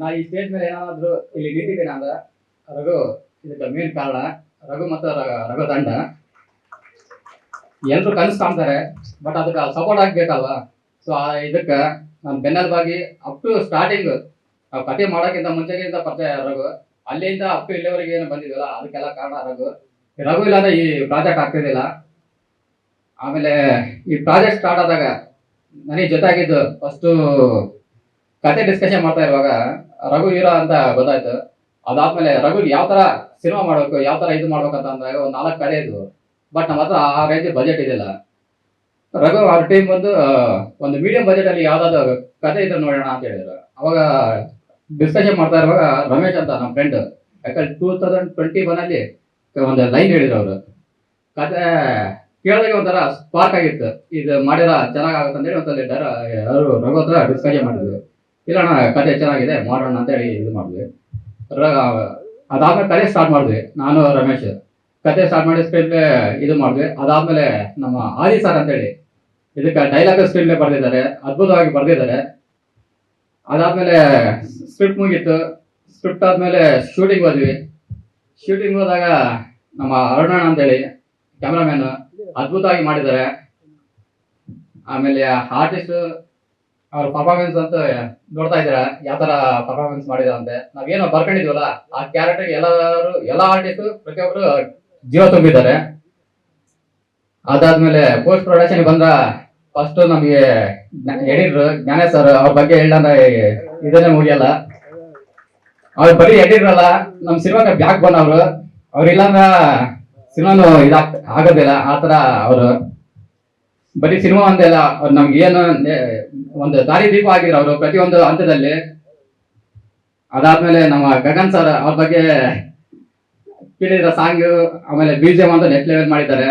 ನಾ ಈ ಸ್ಟೇಜ್ ಮೇಲೆ ಏನಾದ್ರು ಇಲ್ಲಿ ನಿಂತಿದ್ದೇನೆ ಅಂದ್ರೆ ರಘು, ಇದಕ್ಕೆ ಮೇನ್ ಕಾರಣ ರಘು ಮತ್ತು ರಘು ತಂಡ. ಎಲ್ಲರೂ ಕನಸು ಕಾಣ್ತಾರೆ ಬಟ್ ಅದಕ್ಕೆ ಸಪೋರ್ಟ್ ಆಗ್ಬೇಕಲ್ವಾ? ಸೊ ಇದಕ್ಕೆ ನಾನು ಬೆನ್ನೆಲುಬಾಗಿ ಅಪ್ ಟು ಸ್ಟಾರ್ಟಿಂಗ್ ನಾವು ಕತೆ ಮಾಡೋಕ್ಕಿಂತ ಮುಂಚೆಗಿಂತ ಪರಿಚಯ ರಘು. ಅಲ್ಲಿಂದ ಅಪ್ ಟು ಇಲ್ಲಿವರೆಗೆ ಏನು ಬಂದಿದ್ವಲ್ಲ ಅದಕ್ಕೆಲ್ಲ ಕಾರಣ ರಘು. ರಘು ಇಲ್ಲಾಂದ್ರೆ ಈ ಪ್ರಾಜೆಕ್ಟ್ ಆಗ್ತಿದ್ದಿಲ್ಲ. ಆಮೇಲೆ ಈ ಪ್ರಾಜೆಕ್ಟ್ ಸ್ಟಾರ್ಟ್ ಆದಾಗ ನನಗೆ ಜೊತೆಯಾಗಿದ್ದು ಫಸ್ಟು ಕತೆ ಡಿಸ್ಕಷನ್ ಮಾಡ್ತಾ ಇರುವಾಗ ರಘು ಹೀರೋ ಅಂತ ಗೊತ್ತಾಯ್ತು. ಅದಾದ್ಮೇಲೆ ರಘು ಯಾವ ತರ ಸಿನಿಮಾ ಮಾಡ್ಬೇಕು, ಯಾವ ತರ ಇದು ಮಾಡ್ಬೇಕಂತ ಅಂದಾಗ ಒಂದು ನಾಲ್ಕು ಕಡೆ ಇದ್ವು. ಬಟ್ ನಮ್ಮ ಹತ್ರ ಆ ರೀತಿ ಬಜೆಟ್ ಇದಿಲ್ಲ ರಘು ಅವ್ರ ಟೀಮ್ ಬಂದು ಒಂದು ಮೀಡಿಯಂ ಬಜೆಟ್ ಅಲ್ಲಿ ಯಾವ್ದಾದ್ರು ಕತೆ ಇದ್ರೆ ನೋಡೋಣ ಅಂತ ಹೇಳಿದ್ರು. ಅವಾಗ ಡಿಸ್ಕಷನ್ ಮಾಡ್ತಾ ಇರುವಾಗ ರಮೇಶ್ ಅಂತ ನಮ್ಮ ಫ್ರೆಂಡ್ ಯಾಕಂದ್ರೆ ಟೂ ತೌಸಂಡ್ ಟ್ವೆಂಟಿ ಒನ್ ಅಲ್ಲಿ ಒಂದು ಲೈನ್ ಹೇಳಿದ್ರು ಅವರು. ಕತೆ ಕೇಳಿದಾಗ ಒಂಥರ ಸ್ಪಾರ್ಕ್ ಆಗಿತ್ತು. ಇದು ಮಾಡಿರ ಚೆನ್ನಾಗುತ್ತೆ ಅಂತೇಳಿ ಒಂದ್ಸಲ ರಘು ಹತ್ರ ಡಿಸ್ಕಷನ್ ಮಾಡಿದ್ವಿ. ಇಲ್ಲ ಅಣ್ಣ ಕತೆ ಚೆನ್ನಾಗಿದೆ, ಮಾಡೋಣ ಅಂತ ಹೇಳಿ ಇದು ಮಾಡಿದ್ವಿ. ಅದಾದ್ಮೇಲೆ ಕತೆ ಸ್ಟಾರ್ಟ್ ಮಾಡಿದ್ವಿ, ನಾನು, ರಮೇಶ್. ಕತೆ ಸ್ಟಾರ್ಟ್ ಮಾಡಿ ಸ್ಕ್ರೀನ್ ಇದು ಮಾಡಿದ್ವಿ. ಅದಾದ್ಮೇಲೆ ನಮ್ಮ ಆದಿ ಸರ್ ಅಂತೇಳಿ, ಇದಕ್ಕೆ ಡೈಲಾಗ್ ಸ್ಕ್ರೀನ್ ಬರೆದಿದ್ದಾರೆ, ಅದ್ಭುತವಾಗಿ ಬರೆದಿದ್ದಾರೆ. ಅದಾದ್ಮೇಲೆ ಸ್ಕ್ರಿಪ್ಟ್ ಮುಗೀತು. ಸ್ಕ್ರಿಪ್ಟ್ ಆದ್ಮೇಲೆ ಶೂಟಿಂಗ್ ಹೋದ್ವಿ. ಶೂಟಿಂಗ್ ಹೋದಾಗ ನಮ್ಮ ಅರುಣಣ್ಣ ಅಂತೇಳಿ ಕ್ಯಾಮ್ರಾಮ್ಯಾನ್ ಅದ್ಭುತವಾಗಿ ಮಾಡಿದ್ದಾರೆ. ಆಮೇಲೆ ಆರ್ಟಿಸ್ಟ್ ಅವ್ರ ಪರ್ಫಾರ್ಮೆನ್ಸ್ ಅಂತ ನೋಡ್ತಾ ಇದ್ದೀರಾ? ಯಾವ ತರ ಪರ್ಫಾರ್ಮೆನ್ಸ್ ಮಾಡಿದಾರಂತೆ ನಾವೇನೋ ಬರ್ಕೊಂಡಿದ್ವಲ್ಲ, ಆ ಕ್ಯಾರೆಕ್ಟರ್ ಎಲ್ಲರೂ, ಎಲ್ಲ ಆರ್ಟಿಸ್ಟ್ ಪ್ರತಿಯೊಬ್ರು ಜೀವ ತುಂಬಿದ್ದಾರೆ. ಅದಾದ್ಮೇಲೆ ಪೋಸ್ಟ್ ಪ್ರೊಡಕ್ಷನ್ ಬಂದ ಫಸ್ಟ್ ನಮಗೆ ಎಡಿಟರ್ ಜ್ಞಾನೇಶ್ ಸರ್ ಅವ್ರ ಬಗ್ಗೆ ಹೇಳಂದ್ರೆ ಇದನ್ನೇ ಮುಗಿಯಲ್ಲ. ಅವ್ರು ಬರೀ ಎಡಿಟರ್ ಅಲ್ಲ, ನಮ್ ಸಿನಿಮಾ ಬ್ಯಾಕ್ ಬಂದವ್ರು. ಅವ್ರು ಇಲ್ಲಾಂದ್ರ ಸಿನಿಮಾನು ಇದಾಗ್ ಆಗೋದಿಲ್ಲ ಆತರ ಅವರು. ಬರೀ ಸಿನಿಮಾ ಅವ್ರು ನಮ್ಗೆ ಏನು ಒಂದು ದಾರಿ ದೀಪ ಆಗಿದ್ರು ಅವರು ಪ್ರತಿಯೊಂದು ಹಂತದಲ್ಲಿ. ಅದಾದ್ಮೇಲೆ ನಮ್ಮ ಗಗನ್ ಸರ್ ಅವ್ರ ಬಗ್ಗೆ ಕೇಳಿದ್ರ ಸಾಂಗ್ ಆಮೇಲೆ ಬಿ ಅಂತ ನೆಟ್ ಲೆವೆಲ್ ಮಾಡಿದ್ದಾರೆ.